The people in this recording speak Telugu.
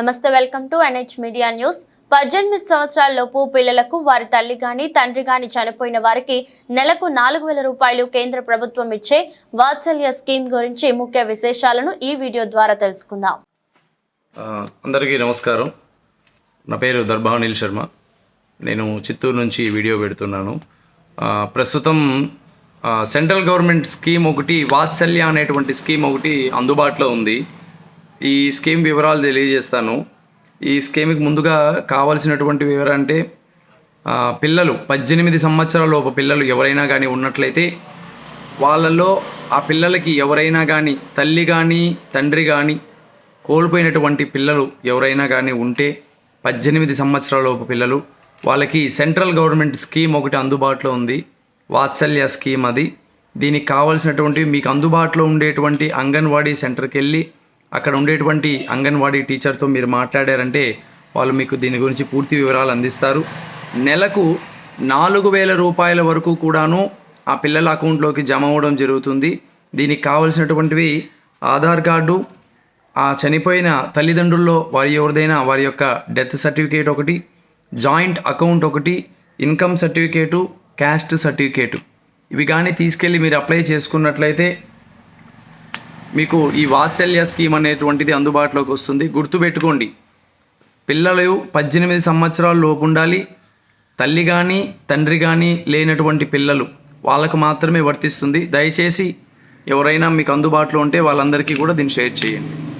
నమస్తే welcome to NH media news. పద్దెనిమిది సంవత్సరాల లోపు పిల్లలకు వారి తల్లి గాని తండ్రి గాని చనిపోయిన వారికి నెలకు నాలుగు వేల రూపాయలు కేంద్ర ప్రభుత్వం ఇచ్చే వాత్సల్య స్కీమ్ గురించి ముఖ్య విశేషాలను ఈ వీడియో ద్వారా తెలుసుకుందాం. అందరికీ నమస్కారం. నా పేరు దర్భావనీల్ శర్మ. నేను చిత్తూరు నుంచి వీడియో పెడుతున్నాను. ప్రస్తుతం సెంట్రల్ గవర్నమెంట్ స్కీమ్ ఒకటి వాత్సల్య అనేటువంటి స్కీమ్ ఒకటి అందుబాటులో ఉంది. ఈ స్కీమ్ వివరాలు తెలియజేస్తాను. ఈ స్కీమ్కి ముందుగా కావాల్సినటువంటి వివరం అంటే పిల్లలు పద్దెనిమిది సంవత్సరాల లోపు పిల్లలు ఎవరైనా కానీ ఉన్నట్లయితే వాళ్ళల్లో ఆ పిల్లలకి ఎవరైనా కానీ తల్లి కానీ తండ్రి కానీ కోల్పోయినటువంటి పిల్లలు ఎవరైనా కానీ ఉంటే పద్దెనిమిది సంవత్సరాలలోపు పిల్లలు వాళ్ళకి సెంట్రల్ గవర్నమెంట్ స్కీమ్ ఒకటి అందుబాటులో ఉంది. వాత్సల్య స్కీమ్ అది. దీనికి కావాల్సినటువంటి మీకు అందుబాటులో ఉండేటువంటి అంగన్వాడీ సెంటర్కి వెళ్ళి అక్కడ ఉండేటువంటి అంగన్వాడీ టీచర్తో మీరు మాట్లాడారంటే వాళ్ళు మీకు దీని గురించి పూర్తి వివరాలు అందిస్తారు. నెలకు నాలుగు వేల రూపాయల వరకు కూడాను ఆ పిల్లల అకౌంట్లోకి జమ అవ్వడం జరుగుతుంది. దీనికి కావలసినటువంటివి ఆధార్ కార్డు ఆ చనిపోయిన తల్లిదండ్రుల్లో వారి ఎవరిదైనా వారి యొక్క డెత్ సర్టిఫికేట్ ఒకటి జాయింట్ అకౌంట్ ఒకటి ఇన్కమ్ సర్టిఫికేటు క్యాస్ట్ సర్టిఫికేటు. ఇవి కానీ తీసుకెళ్ళి మీరు అప్లై చేసుకున్నట్లయితే మీకు ఈ వాత్సల్య స్కీమ్ అనేటువంటిది అందుబాటులోకి వస్తుంది. గుర్తుపెట్టుకోండి. పిల్లలు పద్దెనిమిది సంవత్సరాల లోపు ఉండాలి. తల్లి కానీ తండ్రి కానీ లేనటువంటి పిల్లలు వాళ్ళకు మాత్రమే వర్తిస్తుంది. దయచేసి ఎవరైనా మీకు అందుబాటులో ఉంటే వాళ్ళందరికీ కూడా దీన్ని షేర్ చేయండి.